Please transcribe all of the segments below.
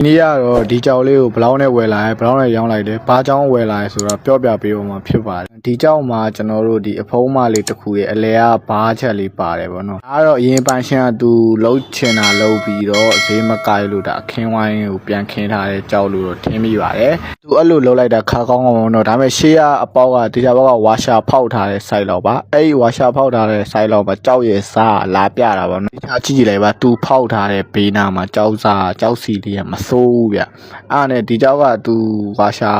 ဒီနေ့ကတော့ဒီကြောက်လေးကိုဘလောင်းနဲ့ဝယ်လာတယ်ဘလောင်းနဲ့ရောင်းလိုက်တယ်ဘာကြောင်းဝယ်လာလဲဆိုတော့ပြောပြပေးအောင်မှာဖြစ်ပါတယ်ဒီကြောက်မှာကျွန်တော်တို့ဒီအဖုံးမလေးတစ်ခုရဲ့အလဲကဘားချက်လေးပါတယ်ဗောနော်ဒါကတော့အရင်ပန်ရှင်ကသူလှုပ်ချင်တာလှုပ်ပြီးတော့ဈေးမကိုက်လို့ဒါအခင်းဝိုင်းကိုပြန်ခင်းထားတဲ့ကြောက်လို့တော့ထင်မိပါတယ် သူအဲ့လိုလှုပ်လိုက်တာခါကောင်းကောင်းတော့ဒါပေမဲ့ရှေးကအပေါက်ကဒီကြောက်ကဝါရှာဖောက်ထားတဲ့ site လောက်ပါအဲ့ဒီဝါရှာဖောက်ထားတဲ့ site လောက်မှာကြောက်ရဲ့စားလာပြတာဗောနော်ဒီချာကြည့်ကြည့်လိုက်ပါသူဖောက်ထားတဲ့ဘေးနားမှာကြောက်စားကြောက်စီလေးကမစိုးဘူးဗျအဲ့ဒါနဲ့ဒီကြောက်ကသူဝါရှာ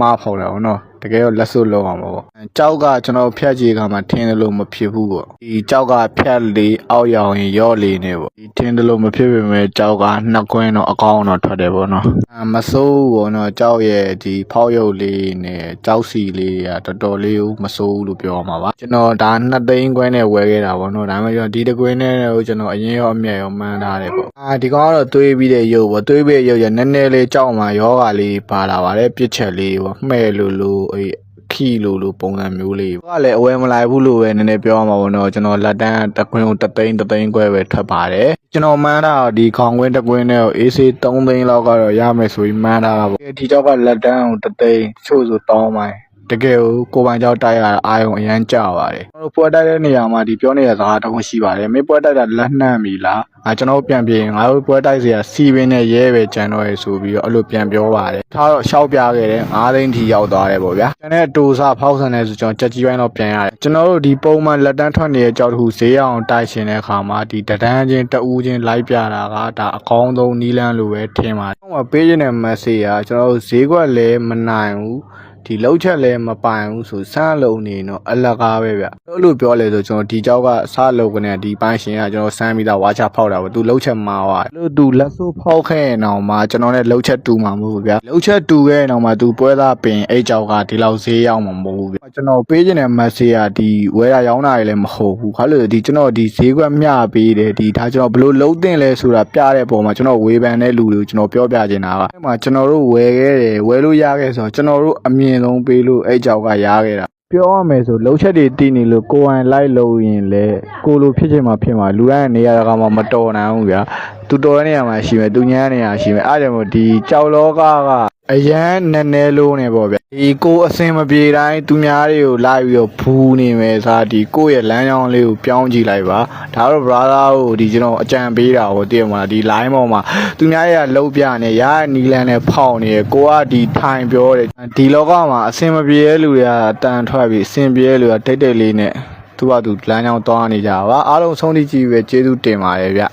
မှားဖောက်တယ်ဗောနော် တကယ်တော့လက်စွပ်လုံးအောင်ပါဗောကြောက်ကကျွန်တော်ဖြတ်ကြည့်ကမှထင်းတယ်လို့မဖြစ်ဘူးဗောဒီကြောက်ကဖြတ်လေအောက်ရောင်ရင်ရော့လေနေဗောဒီထင်းတယ်လို့မဖြစ်ပေမဲ့ကြောက်ကနှစ်ကွင်းတော့အကောင်းတော့ထွက်တယ်ဗောနော်အမစိုးဘူးဗောနော်ကြောက်ရဲ့ဒီဖောက်ရုပ်လေးနဲ့ကြောက်စီလေးကတော်တော်လေးမစိုးဘူးလို့ပြောရမှာပါကျွန်တော်ဒါနှစ်သိန်းခွဲနဲ့ဝယ်ခဲ့တာဗောနော်ဒါပေမဲ့ကျွန်တော်ဒီတစ်ကွင်းနဲ့တော့ကျွန်တော်အရင်ရောအမြတ်ရောမှန်းထားတယ်ဗောအာဒီကောင်ကတော့တွေးပြီးတဲ့ရုပ်ဗောတွေးပြီးတဲ့ရုပ်ရနည်းနည်းလေးကြောက်မှယောဂလေးပါလာပါတယ်ပြစ်ချက်လေးဗောမှဲ့လို့လို့အေးခီလိုလိုပုံစံမျိုးလေး။ကလည်းအဝယ်မလိုက်ဘူးလို့ပဲနည်းနည်းပြောရမှာပေါ့နော်။ကျွန်တော်လက်တန်းတစ်ခွင်းကိုတစ်သိန်းတစ်သိန်းခွဲပဲထွက်ပါတယ်။ကျွန်တော်မှန်းတာဒီခေါင်ခွင်းတစ်ခွင်းနဲ့အေးစေး3သိန်းလောက်ကတော့ရမယ်ဆိုပြီးမှန်းတာပါပေါ့။ဒီကြောက်ကလက်တန်းကိုတစ်သိန်းချို့ဆိုတောင်းပိုင်း တကယ်ကိုကိုပိုင်ကြောက်တိုက်ရတာအာယုံအရန်ကြပါတယ်ကျွန်တော်ပွဲတိုက်တဲ့နေရာမှာဒီပြောနေတဲ့စကားတစ်ခုရှိပါတယ်မင်းပွဲတိုက်တာလက်နှံ့ပြီလားအာကျွန်တော်ပြန်ပြင်ငါတို့ပွဲတိုက်စရာစီပင်းနဲ့ရဲပဲကြံတော့ရဆိုပြီးတော့အဲ့လိုပြန်ပြောပါတယ်ထားတော့ရှောက်ပြခဲ့တယ်9သိန်းထီရောက်သွားတယ်ပေါ့ဗျာကျွန်တော်တူစားဖောက်ဆန်နေဆိုကျွန်တော်ကြက်ကြီးပိုင်းတော့ပြန်ရတယ်ကျွန်တော်တို့ဒီပုံမှန်လက်တန်းထွက်နေတဲ့ကြောက်တစ်ခုဈေးအောင်တိုက်ရှင်တဲ့အခါမှာဒီတဒန်းချင်းတအူးချင်းလိုက်ပြတာကဒါအကောင်းဆုံးနီးလန်းလိုပဲထင်ပါတယ်ဟိုမှာပေးခြင်းတဲ့ message ကကျွန်တော်တို့ဈေးကွက်လည်းမနိုင်ဘူး ဒီလောက်ချက်လည်းမပိုင်ဘူးဆိုစမ်းလုံးနေတော့အလကားပဲဗျအဲ့လိုပြောလဲဆိုကျွန်တော်ဒီကြောက်ကစလုံးကနေဒီပိုင်းရှင်ကကျွန်တော်စမ်းပြီးသားဝါချဖောက်တာပေါ့သူလောက်ချက်မှားသွားတယ်လို့သူလက်စိုးဖောက်ခဲ့ရင်တော့မှကျွန်တော်လည်းလောက်ချက်တူမှာမဟုတ်ဘူးဗျလောက်ချက်တူခဲ့ရင်တော့မှသူပွဲသားပင်အဲ့ကြောက်ကဒီလောက်ဈေးရောက်မှာမဟုတ်ဘူးဗျကျွန်တော်ပေးခြင်းတဲ့ message ကဒီဝဲတာရောင်းတာတွေလည်းမဟုတ်ဘူးခါလို့ဒီကျွန်တော်ဒီဈေးကွက်မျှပေးတယ်ဒီဒါကျွန်တော်ဘလို့လုံးတင်လဲဆိုတာပြတဲ့ပုံမှာကျွန်တော်ဝေဖန်တဲ့လူတွေကိုကျွန်တော်ပြောပြချင်တာကအဲ့မှာကျွန်တော်တို့ဝယ်ခဲ့တယ်ဝယ်လို့ရခဲ့ဆိုတော့ကျွန်တော်တို့အမြင်ဆုံးပေးလို့အဲ့ကြောက်ကရခဲ့တာပြောရမယ်ဆိုလှုပ်ချက်တွေတည်နေလို့ကိုယ်တိုင်လိုက်လို့ရင်လေကိုလိုဖြစ်ချင်မှဖြစ်မှာလူတိုင်းနေရာကမှမတော်နိုင်ဘူးဗျာသူတော်တဲ့နေရာမှာရှိမယ်သူညမ်းနေရာရှိမယ်အဲ့ဒါကြောင့်မို့ဒီကြောက်လောကကအရန်နည်းနည်းလုံးနေပေါ့ဗျာ ဒီကိုအစင်မပြေတိုင်းသူများတွေကိုလိုက်ပြီးတော့ဘူးနေမယ်စားဒီကိုယ့်ရဲ့လမ်းကြောင်းလေးကိုပြောင်းကြည့်လိုက်ပါဒါတော့ brother ကိုဒီကျွန်တော်အကြံပေးတာဟိုတည့်မှာဒီ line ပေါ်မှာသူများရဲ့လှုပ်ပြနေရတဲ့နီလန်နဲ့ဖောက်နေရကိုကဒီထိုင်ပြောတယ်ဒီလောကမှာအစင်မပြေတဲ့လူတွေကတန်ထွက်ပြီးအစင်ပြေတဲ့လူကတိတ်တိတ်လေးနဲ့သူကသူလမ်းကြောင်းသွားနေကြပါအားလုံးဆုံးထိကြည့်ပဲကျေးဇူးတင်ပါတယ်ဗျ